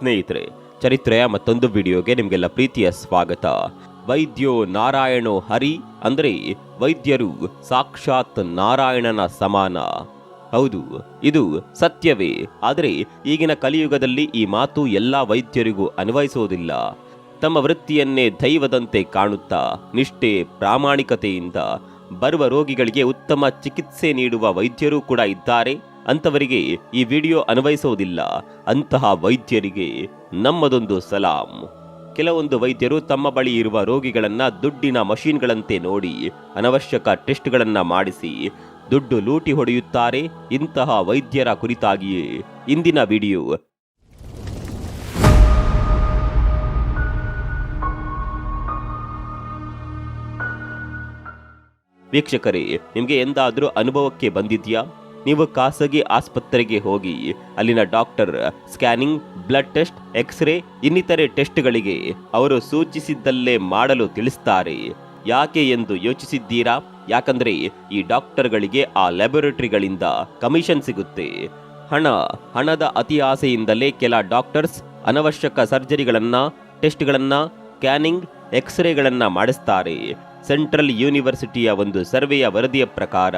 ಸ್ನೇಹಿತರೆ, ಚರಿತ್ರೆಯ ಮತ್ತೊಂದು ವಿಡಿಯೋಗೆ ನಿಮಗೆಲ್ಲ ಪ್ರೀತಿಯ ಸ್ವಾಗತ. ವೈದ್ಯೋ ನಾರಾಯಣೋ ಹರಿ ಅಂದರೆ ವೈದ್ಯರು ಸಾಕ್ಷಾತ್ ನಾರಾಯಣನ ಸಮಾನ. ಹೌದು, ಇದು ಸತ್ಯವೇ, ಆದರೆ ಈಗಿನ ಕಲಿಯುಗದಲ್ಲಿ ಈ ಮಾತು ಎಲ್ಲ ವೈದ್ಯರಿಗೂ ಅನ್ವಯಿಸುವುದಿಲ್ಲ ತಮ್ಮ ವೃತ್ತಿಯನ್ನೇ ದೈವದಂತೆ ಕಾಣುತ್ತಾ, ನಿಷ್ಠೆ, ಪ್ರಾಮಾಣಿಕತೆಯಿಂದ ಬರುವ ರೋಗಿಗಳಿಗೆ ಉತ್ತಮ ಚಿಕಿತ್ಸೆ ನೀಡುವ ವೈದ್ಯರು ಕೂಡ ಇದ್ದಾರೆ. ಅಂಥವರಿಗೆ ಈ ವಿಡಿಯೋ ಅನ್ವಯಿಸುವುದಿಲ್ಲ. ಅಂತಹ ವೈದ್ಯರಿಗೆ ನಮ್ಮದೊಂದು ಸಲಾಂ. ಕೆಲವೊಂದು ವೈದ್ಯರು ತಮ್ಮ ಬಳಿ ಇರುವ ರೋಗಿಗಳನ್ನು ದುಡ್ಡಿನ ಮಷೀನ್ಗಳಂತೆ ನೋಡಿ ಅನವಶ್ಯಕ ಟೆಸ್ಟ್ಗಳನ್ನು ಮಾಡಿಸಿ ದುಡ್ಡು ಲೂಟಿ ಹೊಡೆಯುತ್ತಾರೆ ಇಂತಹ ವೈದ್ಯರ ಕುರಿತಾಗಿಯೇ ಇಂದಿನ ವಿಡಿಯೋ. ವೀಕ್ಷಕರೇ, ನಿಮಗೆ ಎಂದಾದರೂ ಅನುಭವಕ್ಕೆ ಬಂದಿದ್ಯಾ? ನೀವು ಖಾಸಗಿ ಆಸ್ಪತ್ರೆಗೆ ಹೋಗಿ, ಅಲ್ಲಿನ doctor scanning, blood test, x ray, ಇನ್ನಿತರೆ ಟೆಸ್ಟ್ಗಳಿಗೆ ಅವರು ಸೂಚಿಸಿದ್ದಲ್ಲೇ ಮಾಡಲು ತಿಳಿಸ್ತಾರೆ. ಯಾಕೆ ಎಂದು ಯೋಚಿಸಿದ್ದೀರಾ? ಯಾಕಂದ್ರೆ ಈ ಡಾಕ್ಟರ್ಗಳಿಗೆ ಆ ಲ್ಯಾಬೊರೇಟರಿಗಳಿಂದ ಕಮಿಷನ್ ಸಿಗುತ್ತೆ. ಹಣ, ಹಣದ ಅತಿ ಆಸೆಯಿಂದಲೇ ಕೆಲ ಡಾಕ್ಟರ್ಸ್ ಅನವಶ್ಯಕ ಸರ್ಜರಿಗಳನ್ನ, ಟೆಸ್ಟ್ಗಳನ್ನ, ಸ್ಕ್ಯಾನಿಂಗ್, ಎಕ್ಸ್ರೇಗಳನ್ನ ಮಾಡಿಸ್ತಾರೆ. ಸೆಂಟ್ರಲ್ ಯೂನಿವರ್ಸಿಟಿಯ ಒಂದು ಸರ್ವೆಯ ವರದಿಯ ಪ್ರಕಾರ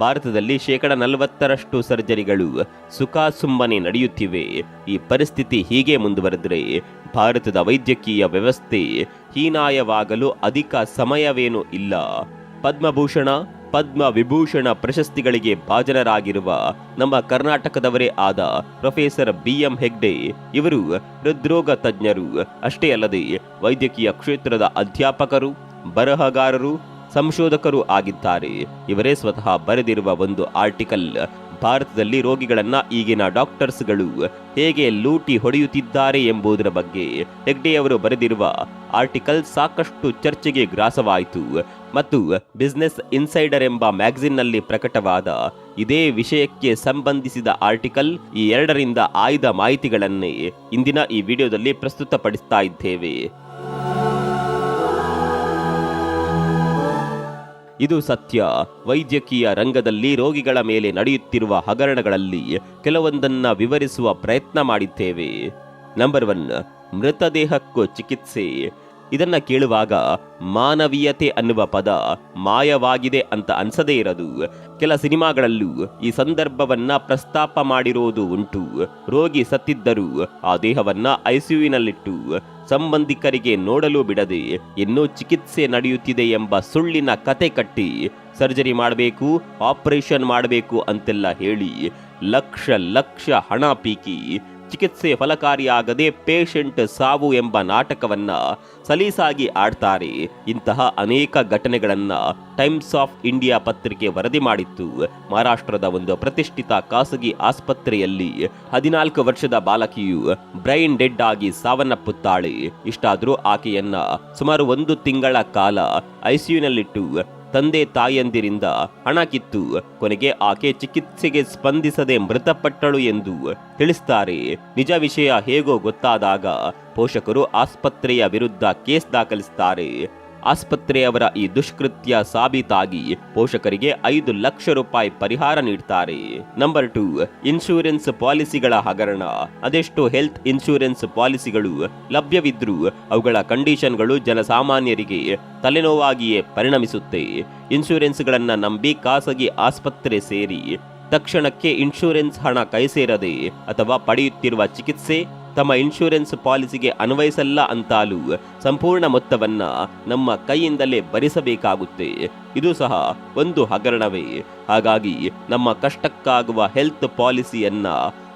ಭಾರತದಲ್ಲಿ ಶೇಕಡ ನಲವತ್ತರಷ್ಟು ಸರ್ಜರಿಗಳು ಸುಖಾಸುಮ್ಮನೆ ನಡೆಯುತ್ತಿವೆ. ಈ ಪರಿಸ್ಥಿತಿ ಹೀಗೆ ಮುಂದುವರೆದರೆ ಭಾರತದ ವೈದ್ಯಕೀಯ ವ್ಯವಸ್ಥೆ ಹೀನಾಯವಾಗಲು ಅಧಿಕ ಸಮಯವೇನೂ ಇಲ್ಲ. ಪದ್ಮಭೂಷಣ ಪದ್ಮ ವಿಭೂಷಣ ಪ್ರಶಸ್ತಿಗಳಿಗೆ ಭಾಜನರಾಗಿರುವ ನಮ್ಮ ಕರ್ನಾಟಕದವರೇ ಆದ ಪ್ರೊಫೆಸರ್ ಬಿ ಎಂ ಹೆಗ್ಡೆ ಇವರು ಹೃದ್ರೋಗ ತಜ್ಞರು. ಅಷ್ಟೇ ಅಲ್ಲದೆ ವೈದ್ಯಕೀಯ ಕ್ಷೇತ್ರದ ಅಧ್ಯಾಪಕರು, ಬರಹಗಾರರು ಸಂಶೋಧಕರು ಆಗಿದ್ದಾರೆ. ಇವರೇ ಸ್ವತಃ ಬರೆದಿರುವ ಒಂದು ಆರ್ಟಿಕಲ್, ಭಾರತದಲ್ಲಿ ರೋಗಿಗಳನ್ನ ಈಗಿನ ಡಾಕ್ಟರ್ಸ್ಗಳು ಹೇಗೆ ಲೂಟಿ ಹೊಡೆಯುತ್ತಿದ್ದಾರೆ ಎಂಬುದರ ಬಗ್ಗೆ ಹೆಗ್ಡೆಯವರು ಬರೆದಿರುವ ಆರ್ಟಿಕಲ್ ಸಾಕಷ್ಟು ಚರ್ಚೆಗೆ ಗ್ರಾಸವಾಯಿತು ಮತ್ತು ಬಿಸ್ನೆಸ್ ಇನ್ಸೈಡರ್ ಎಂಬ ಮ್ಯಾಗಝಿನ್ನಲ್ಲಿ ಪ್ರಕಟವಾದ ಇದೇ ವಿಷಯಕ್ಕೆ ಸಂಬಂಧಿಸಿದ ಆರ್ಟಿಕಲ್ ಈ ಎರಡರಿಂದ ಆಯ್ದ ಮಾಹಿತಿಗಳನ್ನೇ ಇಂದಿನ ಈ ವಿಡಿಯೋದಲ್ಲಿ ಪ್ರಸ್ತುತಪಡಿಸ್ತಾ ಇದ್ದೇವೆ. ಇದು ಸತ್ಯ. ವೈದ್ಯಕೀಯ ರಂಗದಲ್ಲಿ ರೋಗಿಗಳ ಮೇಲೆ ನಡೆಯುತ್ತಿರುವ ಹಗರಣಗಳಲ್ಲಿ ಕೆಲವೊಂದನ್ನು ವಿವರಿಸುವ ಪ್ರಯತ್ನ ಮಾಡಿದ್ದೇವೆ. ನಂಬರ್ ಒನ್ ಮೃತದೇಹಕ್ಕೂ ಚಿಕಿತ್ಸೆ. ಇದನ್ನ ಕೇಳುವಾಗ ಮಾನವೀಯತೆ ಅನ್ನುವ ಪದ ಮಾಯವಾಗಿದೆ ಅಂತ ಅನ್ಸದೇ ಇರದು. ಕೆಲ ಸಿನಿಮಾಗಳಲ್ಲೂ ಈ ಸಂದರ್ಭವನ್ನ ಪ್ರಸ್ತಾಪ ಮಾಡಿರೋದು ಉಂಟು. ರೋಗಿ ಸತ್ತಿದ್ದರೂ, ಆ ದೇಹವನ್ನ ಐಸಿಯುವಿನಲ್ಲಿಟ್ಟು ಸಂಬಂಧಿಕರಿಗೆ ನೋಡಲು ಬಿಡದೆ ಇನ್ನೂ ಚಿಕಿತ್ಸೆ ನಡೆಯುತ್ತಿದೆ ಎಂಬ ಸುಳ್ಳಿನ ಕತೆ ಕಟ್ಟಿ ಸರ್ಜರಿ ಮಾಡಬೇಕು, ಆಪರೇಷನ್ ಮಾಡಬೇಕು ಅಂತೆಲ್ಲ ಹೇಳಿ ಲಕ್ಷ ಲಕ್ಷ ಹಣ ಪೀಕಿ ಚಿಕಿತ್ಸೆ ಫಲಕಾರಿಯಾಗದೆ ಪೇಷಂಟ್ ಸಾವು ಎಂಬ ನಾಟಕವನ್ನ ಸಲೀಸಾಗಿ ಆಡ್ತಾರೆ. ಇಂತಹ ಅನೇಕ ಘಟನೆಗಳನ್ನ ಟೈಮ್ಸ್ ಆಫ್ ಇಂಡಿಯಾ ಪತ್ರಿಕೆ ವರದಿ ಮಾಡಿತ್ತು. ಮಹಾರಾಷ್ಟ್ರದ ಒಂದು ಪ್ರತಿಷ್ಠಿತ ಖಾಸಗಿ ಆಸ್ಪತ್ರೆಯಲ್ಲಿ ಹದಿನಾಲ್ಕು ವರ್ಷದ ಬಾಲಕಿಯು ಬ್ರೈನ್ ಡೆಡ್ ಆಗಿ ಸಾವನ್ನಪ್ಪುತ್ತಾಳೆ. ಇಷ್ಟಾದರೂ ಆಕೆಯನ್ನ ಸುಮಾರು ಒಂದು ತಿಂಗಳ ಕಾಲ ಐಸಿಯುನಲ್ಲಿಟ್ಟು ತಂದೆ ತಾಯಂದಿರಿಂದ ಹಣ ಕಿತ್ತು. ಕೊನೆಗೆ ಆಕೆ ಚಿಕಿತ್ಸೆಗೆ ಸ್ಪಂದಿಸದೆ ಮೃತಪಟ್ಟಳು ಎಂದು ತಿಳಿಸ್ತಾರೆ. ನಿಜ ವಿಷಯ ಹೇಗೋ ಗೊತ್ತಾದಾಗ ಪೋಷಕರು ಆಸ್ಪತ್ರೆಯ ವಿರುದ್ಧ ಕೇಸ್ ದಾಖಲಿಸುತ್ತಾರೆ ಆಸ್ಪತ್ರೆಯವರ ಈ ದುಷ್ಕೃತ್ಯ ಸಾಬೀತಾಗಿ ಪೋಷಕರಿಗೆ ಐದು ಲಕ್ಷ ರೂಪಾಯಿ ಪರಿಹಾರ ನೀಡುತ್ತಾರೆ ನಂಬರ್ ಟು ಇನ್ಶೂರೆನ್ಸ್ ಪಾಲಿಸಿಗಳ ಹಗರಣ. ಅದೆಷ್ಟು ಹೆಲ್ತ್ ಇನ್ಶೂರೆನ್ಸ್ ಪಾಲಿಸಿಗಳು ಲಭ್ಯವಿದ್ರೂ ಅವುಗಳ ಕಂಡೀಷನ್ಗಳು ಜನಸಾಮಾನ್ಯರಿಗೆ ತಲೆನೋವಾಗಿಯೇ ಪರಿಣಮಿಸುತ್ತೆ. ಇನ್ಶೂರೆನ್ಸ್ಗಳನ್ನ ನಂಬಿ ಖಾಸಗಿ ಆಸ್ಪತ್ರೆ ಸೇರಿ ತಕ್ಷಣಕ್ಕೆ ಇನ್ಶೂರೆನ್ಸ್ ಹಣ ಕೈ ಸೇರದೆ ಅಥವಾ ಪಡೆಯುತ್ತಿರುವ ಚಿಕಿತ್ಸೆ ತಮ್ಮ ಇನ್ಶೂರೆನ್ಸ್ ಪಾಲಿಸಿಗೆ ಅನ್ವಯಿಸಲ್ಲ ಅಂತಾಲೂ ಸಂಪೂರ್ಣ ಮೊತ್ತವನ್ನ ನಮ್ಮ ಕೈಯಿಂದಲೇ ಭರಿಸಬೇಕಾಗುತ್ತೆ. ಇದು ಸಹ ಒಂದು ಹಗರಣವೇ. ಹಾಗಾಗಿ ನಮ್ಮ ಕಷ್ಟಕ್ಕಾಗುವ ಹೆಲ್ತ್ ಪಾಲಿಸಿಯನ್ನ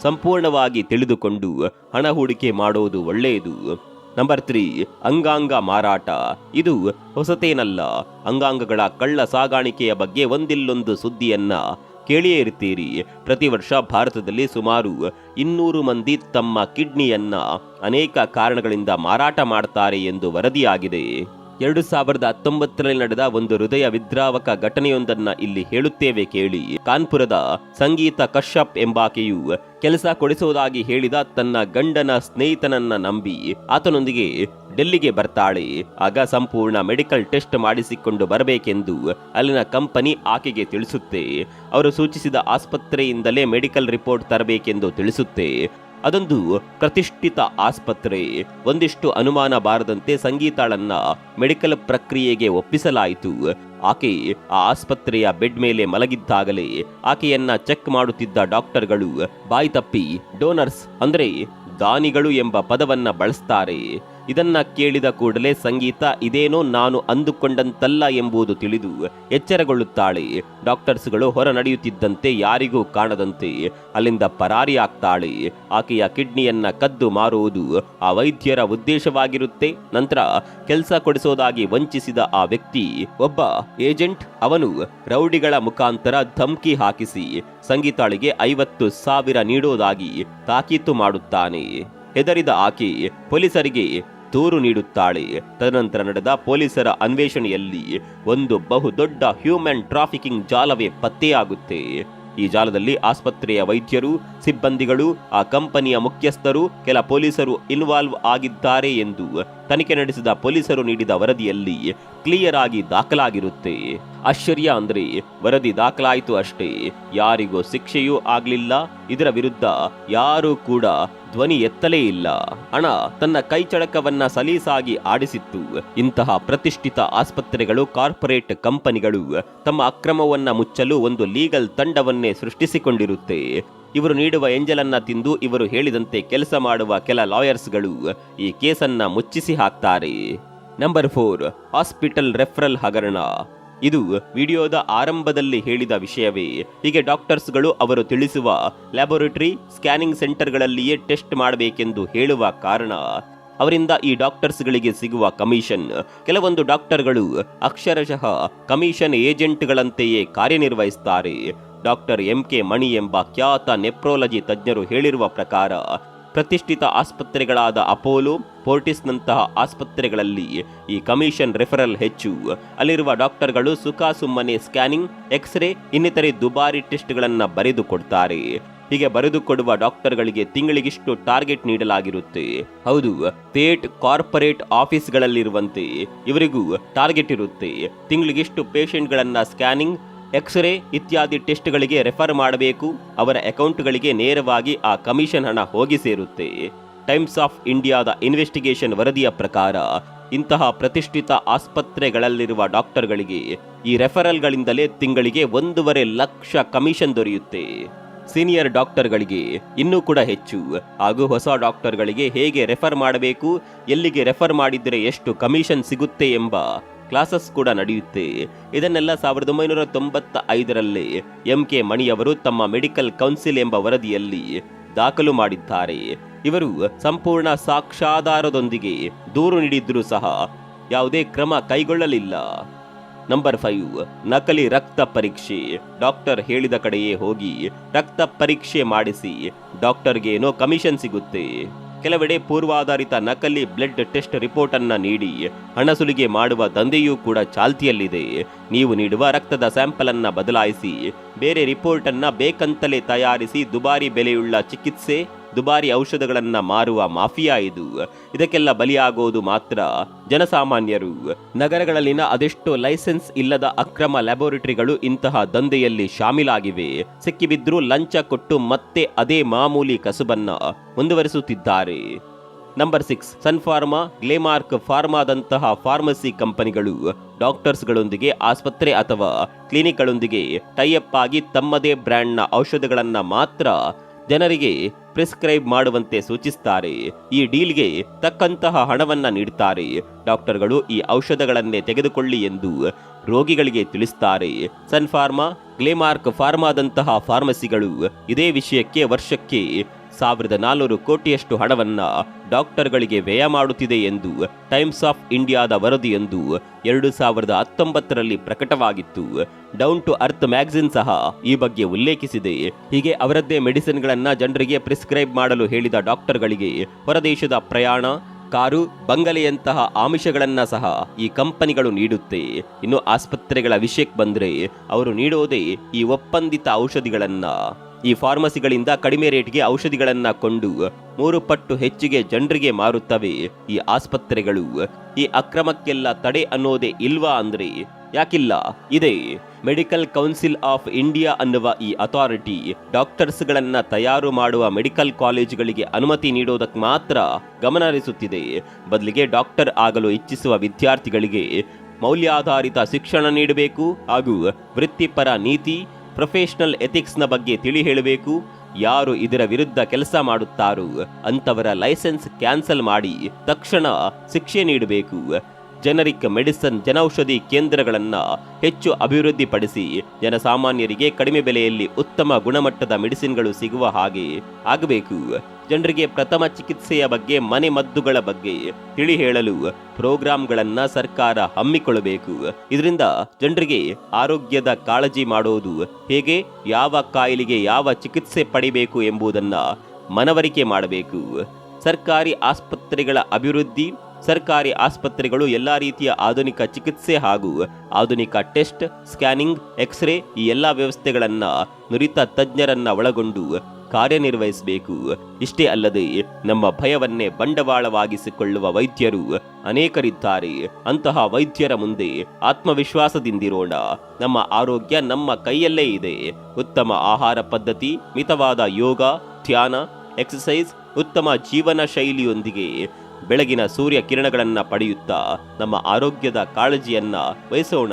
ಸಂಪೂರ್ಣವಾಗಿ ತಿಳಿದುಕೊಂಡು ಹಣ ಹೂಡಿಕೆ ಮಾಡೋದು ಒಳ್ಳೆಯದು. ನಂಬರ್ ತ್ರೀ ಅಂಗಾಂಗ ಮಾರಾಟ. ಇದು ಹೊಸತೇನಲ್ಲ, ಅಂಗಾಂಗಗಳ ಕಳ್ಳ ಸಾಗಾಣಿಕೆಯ ಬಗ್ಗೆ ಒಂದಿಲ್ಲೊಂದು ಸುದ್ದಿಯನ್ನ ಕೇಳಿಯೇ ಇರ್ತೀರಿ ಪ್ರತಿ ವರ್ಷ ಭಾರತದಲ್ಲಿ ಸುಮಾರು ಇನ್ನೂರು ಮಂದಿ ತಮ್ಮ ಕಿಡ್ನಿಯನ್ನ ಅನೇಕ ಕಾರಣಗಳಿಂದ ಮಾರಾಟ ಮಾಡ್ತಾರೆ ಎಂದು ವರದಿಯಾಗಿದೆ. ಎರಡು ಸಾವಿರದ ಹತ್ತೊಂಬತ್ತರಲ್ಲಿ ನಡೆದ ಒಂದು ಹೃದಯ ವಿದ್ರಾವಕ ಘಟನೆಯೊಂದನ್ನ ಇಲ್ಲಿ ಹೇಳುತ್ತೇವೆ ಕೇಳಿ. ಕಾನ್ಪುರದ ಸಂಗೀತ ಕಶ್ಯಪ್ ಎಂಬಾಕೆಯು ಕೆಲಸ ಕೊಡಿಸುವುದಾಗಿ ಹೇಳಿದ ತನ್ನ ಗಂಡನ ಸ್ನೇಹಿತನನ್ನ ನಂಬಿ, ಆತನೊಂದಿಗೆ ಡೆಲ್ಲಿಗೆ ಬರ್ತಾಳೆ. ಆಗ ಸಂಪೂರ್ಣ ಮೆಡಿಕಲ್ ಟೆಸ್ಟ್ ಮಾಡಿಸಿಕೊಂಡು ಬರಬೇಕೆಂದು ಅಲ್ಲಿನ ಕಂಪನಿ ಆಕೆಗೆ ತಿಳಿಸುತ್ತೆ. ಅವರು ಸೂಚಿಸಿದ ಆಸ್ಪತ್ರೆಯಿಂದಲೇ ಮೆಡಿಕಲ್ ರಿಪೋರ್ಟ್ ತರಬೇಕೆಂದು ತಿಳಿಸುತ್ತೆ. ಅದೊಂದು ಪ್ರತಿಷ್ಠಿತ ಆಸ್ಪತ್ರೆ. ಒಂದಿಷ್ಟು ಅನುಮಾನ ಬಾರದಂತೆ ಸಂಗೀತಾಳನ್ನ ಮೆಡಿಕಲ್ ಪ್ರಕ್ರಿಯೆಗೆ ಒಪ್ಪಿಸಲಾಯಿತು. ಆಕೆ ಆ ಆಸ್ಪತ್ರೆಯ ಬೆಡ್ ಮೇಲೆ ಮಲಗಿದ್ದಾಗಲೇ ಆಕೆಯನ್ನ ಚೆಕ್ ಮಾಡುತ್ತಿದ್ದ ಡಾಕ್ಟರ್ಗಳು, ಬಾಯಿ ತಪ್ಪಿ, ಡೋನರ್ಸ್ ಅಂದರೆ ದಾನಿಗಳು ಎಂಬ ಪದವನ್ನ ಬಳಸ್ತಾರೆ. ಇದನ್ನ ಕೇಳಿದ ಕೂಡಲೇ ಸಂಗೀತ, ಇದೇನೋ ನಾನು ಅಂದುಕೊಂಡಂತಲ್ಲ ಎಂಬುದು ತಿಳಿದು ಎಚ್ಚರಗೊಳ್ಳುತ್ತಾಳೆ. ಡಾಕ್ಟರ್ಸ್ಗಳು ಹೊರ ನಡೆಯುತ್ತಿದ್ದಂತೆ ಯಾರಿಗೂ ಕಾಣದಂತೆ ಅಲ್ಲಿಂದ ಪರಾರಿಯಾಗ್ತಾಳೆ ಆಕೆಯ ಕಿಡ್ನಿಯನ್ನ ಕದ್ದು ಮಾರುವುದು ಆ ವೈದ್ಯರ ಉದ್ದೇಶವಾಗಿರುತ್ತೆ. ನಂತರ ಕೆಲಸ ಕೊಡಿಸೋದಾಗಿ ವಂಚಿಸಿದ ಆ ವ್ಯಕ್ತಿ ಒಬ್ಬ ಏಜೆಂಟ್, ಅವನು ರೌಡಿಗಳ ಮುಖಾಂತರ ಧಮ್ಕಿ ಹಾಕಿಸಿ ಸಂಗೀತಾಳಿಗೆ ಐವತ್ತು ಸಾವಿರ ನೀಡೋದಾಗಿ ತಾಕೀತು ಮಾಡುತ್ತಾನೆ. ಹೆದರಿದ ಆಕೆ ಪೊಲೀಸರಿಗೆ ದೂರು ನೀಡುತ್ತಾಳೆ. ತದನಂತರ ನಡೆದ ಪೊಲೀಸರ ಅನ್ವೇಷಣೆಯಲ್ಲಿ ಒಂದು ಬಹುದೊಡ್ಡ ಹ್ಯೂಮನ್ ಟ್ರಾಫಿಕಿಂಗ್ ಜಾಲವೇ ಪತ್ತೆಯಾಗುತ್ತೆ. ಈ ಜಾಲದಲ್ಲಿ ಆಸ್ಪತ್ರೆಯ ವೈದ್ಯರು, ಸಿಬ್ಬಂದಿಗಳು, ಆ ಕಂಪನಿಯ ಮುಖ್ಯಸ್ಥರು, ಕೆಲ ಪೊಲೀಸರು ಇನ್ವಾಲ್ವ್ ಆಗಿದ್ದಾರೆ ಎಂದು ತನಿಖೆ ನಡೆಸಿದ ಪೊಲೀಸರು ನೀಡಿದ ವರದಿಯಲ್ಲಿ ಕ್ಲಿಯರ್ ಆಗಿ ದಾಖಲಾಗಿರುತ್ತೆ. ಆಶ್ಚರ್ಯ ಅಂದ್ರೆ ವರದಿ ದಾಖಲಾಯಿತು ಅಷ್ಟೇ. ಯಾರಿಗೂ ಶಿಕ್ಷೆಯೂ ಆಗಲಿಲ್ಲ. ಇದರ ವಿರುದ್ಧ ಯಾರೂ ಕೂಡ ಧ್ವನಿ ಎತ್ತಲೇ ಇಲ್ಲ. ಹಣ ತನ್ನ ಕೈಚಳಕವನ್ನ ಸಲೀಸಾಗಿ ಆಡಿಸಿತ್ತು. ಇಂತಹ ಪ್ರತಿಷ್ಠಿತ ಆಸ್ಪತ್ರೆಗಳು, ಕಾರ್ಪೊರೇಟ್ ಕಂಪನಿಗಳು ತಮ್ಮ ಅಕ್ರಮವನ್ನ ಮುಚ್ಚಲು ಒಂದು ಲೀಗಲ್ ತಂಡವನ್ನೇ ಸೃಷ್ಟಿಸಿಕೊಂಡಿರುತ್ತೆ. ಇವರು ನೀಡುವ ಎಂಜಲನ್ನ ತಿಂದು ಇವರು ಹೇಳಿದಂತೆ ಕೆಲಸ ಮಾಡುವ ಕೆಲ ಲಾಯರ್ಸ್ಗಳು ಈ ಕೇಸನ್ನ ಮುಚ್ಚಿಸಿ ಹಾಕ್ತಾರೆ. ನಂಬರ್ ಫೋರ್, ಹಾಸ್ಪಿಟಲ್ ರೆಫರಲ್ ಹಗರಣ. ಇದು ವಿಡಿಯೋದ ಆರಂಭದಲ್ಲಿ ಹೇಳಿದ ವಿಷಯವೇ. ಹೀಗೆ ಡಾಕ್ಟರ್ಸ್ಗಳು ಅವರು ತಿಳಿಸುವ ಲ್ಯಾಬೊರೇಟರಿ ಸ್ಕ್ಯಾನಿಂಗ್ ಸೆಂಟರ್ಗಳಲ್ಲಿಯೇ ಟೆಸ್ಟ್ ಮಾಡಬೇಕೆಂದು ಹೇಳುವ ಕಾರಣ ಅವರಿಂದ ಈ ಡಾಕ್ಟರ್ಸ್ಗಳಿಗೆ ಸಿಗುವ ಕಮಿಷನ್. ಕೆಲವೊಂದು ಡಾಕ್ಟರ್ಗಳು ಅಕ್ಷರಶಃ ಕಮಿಷನ್ ಏಜೆಂಟ್ಗಳಂತೆಯೇ ಕಾರ್ಯನಿರ್ವಹಿಸುತ್ತಾರೆ ಡಾಕ್ಟರ್ ಎಂ ಕೆ ಮಣಿ ಎಂಬ ಖ್ಯಾತ ನೆಪ್ರೋಲಜಿ ತಜ್ಞರು ಹೇಳಿರುವ ಪ್ರಕಾರ ಪ್ರತಿಷ್ಠಿತ ಆಸ್ಪತ್ರೆಗಳಾದ ಅಪೋಲೋ, ಫೋರ್ಟಿಸ್ನಂತಹ ಆಸ್ಪತ್ರೆಗಳಲ್ಲಿ ಈ ಕಮಿಷನ್ ರೆಫರಲ್ ಹೆಚ್ಚು. ಅಲ್ಲಿರುವ ಡಾಕ್ಟರ್ಗಳು ಸುಖ ಸುಮ್ಮನೆ ಸ್ಕ್ಯಾನಿಂಗ್, ಎಕ್ಸ್ರೇ, ಇನ್ನಿತರೆ ದುಬಾರಿ ಟೆಸ್ಟ್ಗಳನ್ನು ಬರೆದುಕೊಡ್ತಾರೆ ಹೀಗೆ ಬರೆದುಕೊಡುವ ಡಾಕ್ಟರ್ಗಳಿಗೆ ತಿಂಗಳಿಗಿಷ್ಟು ಟಾರ್ಗೆಟ್ ನೀಡಲಾಗಿರುತ್ತೆ. ಹೌದು, ಪೇಟ್ ಕಾರ್ಪೊರೇಟ್ ಆಫೀಸ್ಗಳಲ್ಲಿರುವಂತೆ ಇವರಿಗೂ ಟಾರ್ಗೆಟ್ ಇರುತ್ತೆ. ತಿಂಗಳಿಗಿಷ್ಟು ಪೇಷಂಟ್ಗಳನ್ನ ಸ್ಕ್ಯಾನಿಂಗ್ ಎಕ್ಸ್ರೇ ಇತ್ಯಾದಿ ಟೆಸ್ಟ್ಗಳಿಗೆ ರೆಫರ್ ಮಾಡಬೇಕು. ಅವರ ಅಕೌಂಟ್ಗಳಿಗೆ ನೇರವಾಗಿ ಆ ಕಮಿಷನ್ ಹಣ ಹೋಗಿ ಸೇರುತ್ತೆ. ಟೈಮ್ಸ್ ಆಫ್ ಇಂಡಿಯಾದ ಇನ್ವೆಸ್ಟಿಗೇಷನ್ ವರದಿಯ ಪ್ರಕಾರ ಇಂತಹ ಪ್ರತಿಷ್ಠಿತ ಆಸ್ಪತ್ರೆಗಳಲ್ಲಿರುವ ಡಾಕ್ಟರ್ಗಳಿಗೆ ಈ ರೆಫರಲ್ಗಳಿಂದಲೇ ತಿಂಗಳಿಗೆ ಒಂದೂವರೆ ಲಕ್ಷ ಕಮಿಷನ್ ದೊರೆಯುತ್ತೆ. ಸೀನಿಯರ್ ಡಾಕ್ಟರ್ಗಳಿಗೆ ಇನ್ನೂ ಕೂಡ ಹೆಚ್ಚು. ಹಾಗೂ ಹೊಸ ಡಾಕ್ಟರ್ಗಳಿಗೆ ಹೇಗೆ ರೆಫರ್ ಮಾಡಬೇಕು, ಎಲ್ಲಿಗೆ ರೆಫರ್ ಮಾಡಿದರೆ ಎಷ್ಟು ಕಮಿಷನ್ ಸಿಗುತ್ತೆ ಎಂಬ ಕ್ಲಾಸಸ್ ಕೂಡ ನಡೆಯುತ್ತೆ. ಇದನ್ನೆಲ್ಲ ಸಾವಿರದ ಒಂಬೈನೂರ ತೊಂಬತ್ತ ಐದರಲ್ಲಿ ಎಂ ಕೆ ಮಣಿಯವರು ತಮ್ಮ ಮೆಡಿಕಲ್ ಕೌನ್ಸಿಲ್ ಎಂಬ ವರದಿಯಲ್ಲಿ ದಾಖಲು ಮಾಡಿದ್ದಾರೆ. ಇವರು ಸಂಪೂರ್ಣ ಸಾಕ್ಷಾಧಾರದೊಂದಿಗೆ ದೂರು ನೀಡಿದ್ರೂ ಸಹ ಯಾವುದೇ ಕ್ರಮ ಕೈಗೊಳ್ಳಲಿಲ್ಲ. ನಂಬರ್ ಫೈವ್ ನಕಲಿ ರಕ್ತ ಪರೀಕ್ಷೆ. ಡಾಕ್ಟರ್ ಹೇಳಿದ ಕಡೆಯೇ ಹೋಗಿ ರಕ್ತ ಪರೀಕ್ಷೆ ಮಾಡಿಸಿ ಡಾಕ್ಟರ್ಗೆ ಏನೋ ಕಮಿಷನ್ ಸಿಗುತ್ತೆ. ಕೆಲವೆಡೆ ಪೂರ್ವಾಧಾರಿತ ನಕಲಿ ಬ್ಲಡ್ ಟೆಸ್ಟ್ ರಿಪೋರ್ಟ್ ಅನ್ನ ನೀಡಿ ಹಣ ಸುಲಿಗೆ ಮಾಡುವ ದಂಧೆಯೂ ಕೂಡ ಚಾಲ್ತಿಯಲ್ಲಿದೆ. ನೀವು ನೀಡುವ ರಕ್ತದ ಸ್ಯಾಂಪಲ್ ಅನ್ನ ಬದಲಾಯಿಸಿ, ಬೇರೆ ರಿಪೋರ್ಟ್ ಅನ್ನ ಬೇಕಂತಲೇ ತಯಾರಿಸಿ ದುಬಾರಿ ಬೆಲೆಯುಳ್ಳ ಚಿಕಿತ್ಸೆ ದುಬಾರಿ ಔಷಧಗಳನ್ನ ಮಾರುವ ಮಾಫಿಯಾ ಇದು. ಇದಕ್ಕೆಲ್ಲ ಬಲಿಯಾಗೋದು ಮಾತ್ರ ಜನಸಾಮಾನ್ಯರು. ನಗರಗಳಲ್ಲಿನ ಅದೆಷ್ಟೋ ಲೈಸೆನ್ಸ್ ಇಲ್ಲದ ಅಕ್ರಮ ಲ್ಯಾಬೋರೇಟರಿಗಳು ಇಂತಹ ದಂಧೆಯಲ್ಲಿ ಶಾಮೀಲಾಗಿವೆ. ಸಿಕ್ಕಿಬಿದ್ರೂ ಲಂಚ ಕೊಟ್ಟು ಮತ್ತೆ ಅದೇ ಮಾಮೂಲಿ ಕಸುಬನ್ನ ಮುಂದುವರಿಸುತ್ತಿದ್ದಾರೆ. Number six, Sun Pharma, Glenmark ಫಾರ್ಮಾದಂತಹ pharmacy ಕಂಪನಿಗಳು ಡಾಕ್ಟರ್ಸ್ಗಳೊಂದಿಗೆ ಆಸ್ಪತ್ರೆ ಅಥವಾ ಕ್ಲಿನಿಕ್ಗಳೊಂದಿಗೆ ಟೈಅಪ್ ಆಗಿ ತಮ್ಮದೇ ಬ್ರ್ಯಾಂಡ್ನ ಔಷಧಗಳನ್ನು ಮಾತ್ರ ಜನರಿಗೆ ಪ್ರಿಸ್ಕ್ರೈಬ್ ಮಾಡುವಂತೆ ಸೂಚಿಸುತ್ತಾರೆ ಈ ಡೀಲ್ಗೆ ತಕ್ಕಂತಹ ಹಣವನ್ನ ನೀಡುತ್ತಾರೆ ಡಾಕ್ಟರ್ಗಳು ಈ ಔಷಧಗಳನ್ನೇ ತೆಗೆದುಕೊಳ್ಳಿ ಎಂದು ರೋಗಿಗಳಿಗೆ ತಿಳಿಸುತ್ತಾರೆ ಸನ್ ಫಾರ್ಮಾ ಗ್ಲೇಮಾರ್ಕ್ ಫಾರ್ಮಾದಂತಹ ಫಾರ್ಮಸಿಗಳು ಇದೇ ವಿಷಯಕ್ಕೆ ವರ್ಷಕ್ಕೆ ಸಾವಿರದ ನಾನ್ನೂರು ಕೋಟಿಯಷ್ಟು ಹಣವನ್ನು ಡಾಕ್ಟರ್ಗಳಿಗೆ ವ್ಯಯ ಮಾಡುತ್ತಿದೆ ಎಂದು ಟೈಮ್ಸ್ ಆಫ್ ಇಂಡಿಯಾದ ವರದಿಯೊಂದು ಎರಡು ಸಾವಿರದ ಹತ್ತೊಂಬತ್ತರಲ್ಲಿ ಪ್ರಕಟವಾಗಿತ್ತು. ಡೌನ್ ಟು ಅರ್ತ್ ಮ್ಯಾಗ್ಝಿನ್ ಸಹ ಈ ಬಗ್ಗೆ ಉಲ್ಲೇಖಿಸಿದೆ. ಹೀಗೆ ಅವರದ್ದೇ ಮೆಡಿಸಿನ್ಗಳನ್ನು ಜನರಿಗೆ ಪ್ರಿಸ್ಕ್ರೈಬ್ ಮಾಡಲು ಹೇಳಿದ ಡಾಕ್ಟರ್ಗಳಿಗೆ ಹೊರದೇಶದ ಪ್ರಯಾಣ ಕಾರು ಬಂಗಲೆಯಂತಹ ಆಮಿಷಗಳನ್ನು ಸಹ ಈ ಕಂಪನಿಗಳು ನೀಡುತ್ತೆ. ಇನ್ನು ಆಸ್ಪತ್ರೆಗಳ ವಿಷಯಕ್ಕೆ ಬಂದ್ರೆ ಅವರು ನೀಡೋದೇ ಈ ಒಪ್ಪಂದಿತ ಔಷಧಿಗಳನ್ನು. ಈ ಫಾರ್ಮಸಿಗಳಿಂದ ಕಡಿಮೆ ರೇಟ್ಗೆ ಔಷಧಿಗಳನ್ನು ಕೊಂಡು ಮೂರು ಪಟ್ಟು ಹೆಚ್ಚಿಗೆ ಜನರಿಗೆ ಮಾರುತ್ತವೆ ಈ ಆಸ್ಪತ್ರೆಗಳು. ಈ ಅಕ್ರಮಕ್ಕೆಲ್ಲ ತಡೆ ಅನ್ನೋದೇ ಇಲ್ವಾ ಅಂದ್ರೆ ಯಾಕಿಲ್ಲ. ಇದೆ ಮೆಡಿಕಲ್ ಕೌನ್ಸಿಲ್ ಆಫ್ ಇಂಡಿಯಾ ಅನ್ನುವ ಈ ಅಥಾರಿಟಿ ಡಾಕ್ಟರ್ಸ್ಗಳನ್ನು ತಯಾರು ಮಾಡುವ ಮೆಡಿಕಲ್ ಕಾಲೇಜುಗಳಿಗೆ ಅನುಮತಿ ನೀಡೋದಕ್ಕೆ ಮಾತ್ರ ಗಮನ ಹರಿಸುತ್ತಿದೆ. ಬದಲಿಗೆ ಡಾಕ್ಟರ್ ಆಗಲು ಇಚ್ಛಿಸುವ ವಿದ್ಯಾರ್ಥಿಗಳಿಗೆ ಮೌಲ್ಯಾಧಾರಿತ ಶಿಕ್ಷಣ ನೀಡಬೇಕು ಹಾಗೂ ವೃತ್ತಿಪರ ನೀತಿ, ಪ್ರೊಫೆಷನಲ್ ಎಥಿಕ್ಸ್ನ ಬಗ್ಗೆ ತಿಳಿ ಹೇಳಬೇಕು. ಯಾರು ಇದರ ವಿರುದ್ಧ ಕೆಲಸ ಮಾಡುತ್ತಾರೋ ಅಂತವರ ಲೈಸೆನ್ಸ್ ಕ್ಯಾನ್ಸಲ್ ಮಾಡಿ ತಕ್ಷಣ ಶಿಕ್ಷೆ ನೀಡಬೇಕು. ಜನರಿಕ್ ಮೆಡಿಸನ್ ಜನೌಷಧಿ ಕೇಂದ್ರಗಳನ್ನು ಹೆಚ್ಚು ಅಭಿವೃದ್ಧಿಪಡಿಸಿ ಜನಸಾಮಾನ್ಯರಿಗೆ ಕಡಿಮೆ ಬೆಲೆಯಲ್ಲಿ ಉತ್ತಮ ಗುಣಮಟ್ಟದ ಮೆಡಿಸಿನ್ಗಳು ಸಿಗುವ ಹಾಗೆ ಆಗಬೇಕು. ಜನರಿಗೆ ಪ್ರಥಮ ಚಿಕಿತ್ಸೆಯ ಬಗ್ಗೆ ಮನೆ ಮದ್ದುಗಳ ಬಗ್ಗೆ ತಿಳಿ ಹೇಳಲು ಪ್ರೋಗ್ರಾಂಗಳನ್ನು ಸರ್ಕಾರ ಹಮ್ಮಿಕೊಳ್ಳಬೇಕು. ಇದರಿಂದ ಜನರಿಗೆ ಆರೋಗ್ಯದ ಕಾಳಜಿ ಮಾಡೋದು ಹೇಗೆ, ಯಾವ ಕಾಯಿಲೆಗೆ ಯಾವ ಚಿಕಿತ್ಸೆ ಪಡಿಬೇಕು ಎಂಬುದನ್ನ ಮನವರಿಕೆ ಮಾಡಬೇಕು. ಸರ್ಕಾರಿ ಆಸ್ಪತ್ರೆಗಳ ಅಭಿವೃದ್ಧಿ ಸರ್ಕಾರಿ ಆಸ್ಪತ್ರೆಗಳು ಎಲ್ಲ ರೀತಿಯ ಆಧುನಿಕ ಚಿಕಿತ್ಸೆ ಹಾಗೂ ಆಧುನಿಕ ಟೆಸ್ಟ್, ಸ್ಕ್ಯಾನಿಂಗ್, ಎಕ್ಸ್ರೇ ಈ ಎಲ್ಲ ವ್ಯವಸ್ಥೆಗಳನ್ನು ನುರಿತ ತಜ್ಞರನ್ನ ಒಳಗೊಂಡು ಕಾರ್ಯನಿರ್ವಹಿಸಬೇಕು. ಇಷ್ಟೇ ಅಲ್ಲದೆ ನಮ್ಮ ಭಯವನ್ನೇ ಬಂಡವಾಳವಾಗಿಸಿಕೊಳ್ಳುವ ವೈದ್ಯರು ಅನೇಕರಿದ್ದಾರೆ. ಅಂತಹ ವೈದ್ಯರ ಮುಂದೆ ಆತ್ಮವಿಶ್ವಾಸದಿಂದಿರೋಣ. ನಮ್ಮ ಆರೋಗ್ಯ ನಮ್ಮ ಕೈಯಲ್ಲೇ ಇದೆ. ಉತ್ತಮ ಆಹಾರ ಪದ್ಧತಿ, ಮಿತವಾದ ಯೋಗ, ಧ್ಯಾನ ಎಕ್ಸಸೈಸ್ ಉತ್ತಮ ಜೀವನ ಶೈಲಿಯೊಂದಿಗೆ ಬೆಳಗಿನ ಸೂರ್ಯ ಕಿರಣಗಳನ್ನು ಪಡೆಯುತ್ತಾ ನಮ್ಮ ಆರೋಗ್ಯದ ಕಾಳಜಿಯನ್ನು ವಹಿಸೋಣ.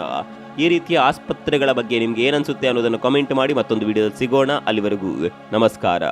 ಈ ರೀತಿಯ ಆಸ್ಪತ್ರೆಗಳ ಬಗ್ಗೆ ನಿಮ್ಗೆ ಏನನ್ಸುತ್ತೆ ಅನ್ನೋದನ್ನು ಕಮೆಂಟ್ ಮಾಡಿ ಮತ್ತೊಂದು ವಿಡಿಯೋದಲ್ಲಿ ಸಿಗೋಣ. ಅಲ್ಲಿವರೆಗೂ ನಮಸ್ಕಾರ.